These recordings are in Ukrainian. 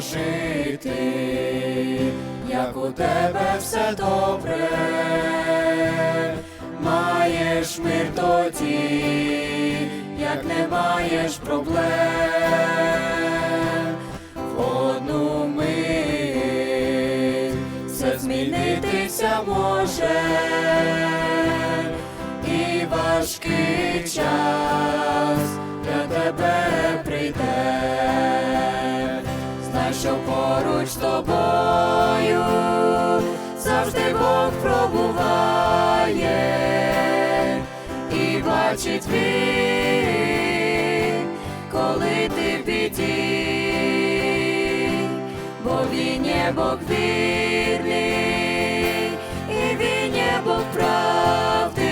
жити, як у тебе все добре, маєш мир тоді, як не маєш проблем, в одну мить все змінитися може, і важкий що поруч тобою завжди Бог пробуває і бачить він, коли ти в бо він є Бог вірний, і він є Бог правди,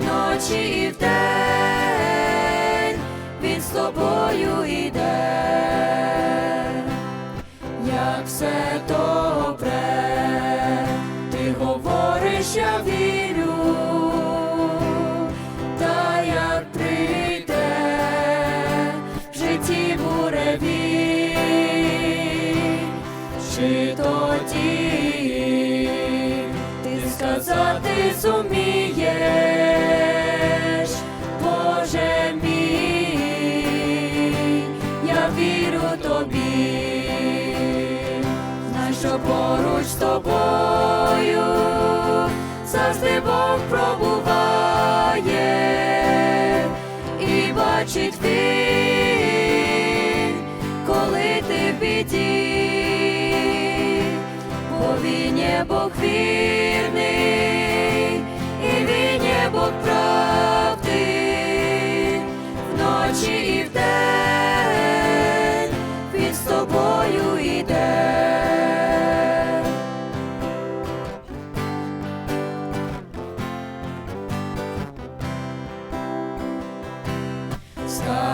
вночі і вдень він з тобою йде, все добре, ти говориш, я вірю, та як прийде в житті буреві, чи тоді ти сказати зумієш, Боже мій, я вірю тобі, що поруч з тобою завжди Бог пробуває і бачить ти, коли ти в біді, бо він є Бог вірний,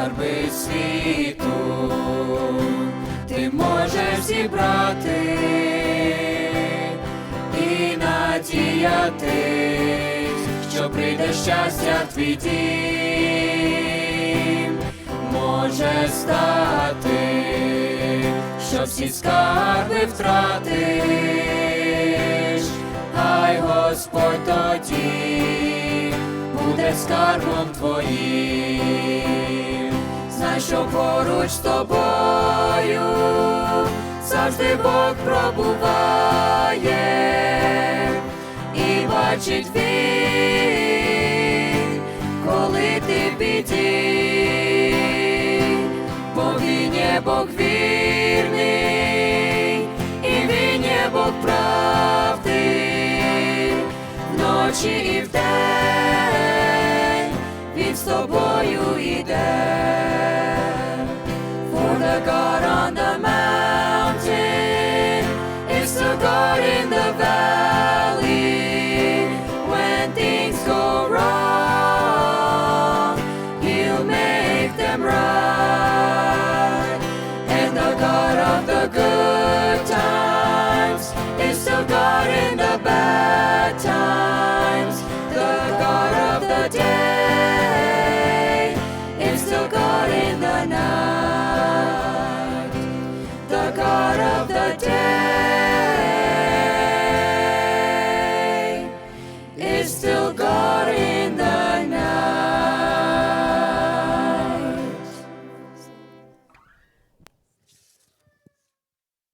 скарби світу ти можеш зібрати і надіятись, що прийде щастя в твій дім. Може стати, що всі скарби втратиш, хай Господь тоді буде скарбом твоїм. Що поруч з тобою завжди Бог пробуває і бачить він, коли ти біді, бо він є Бог вірний, і він є Бог правди, вночі і вдень він з тобою The good times is the God in the bad times. The God of the day is the God in the night. The God of the day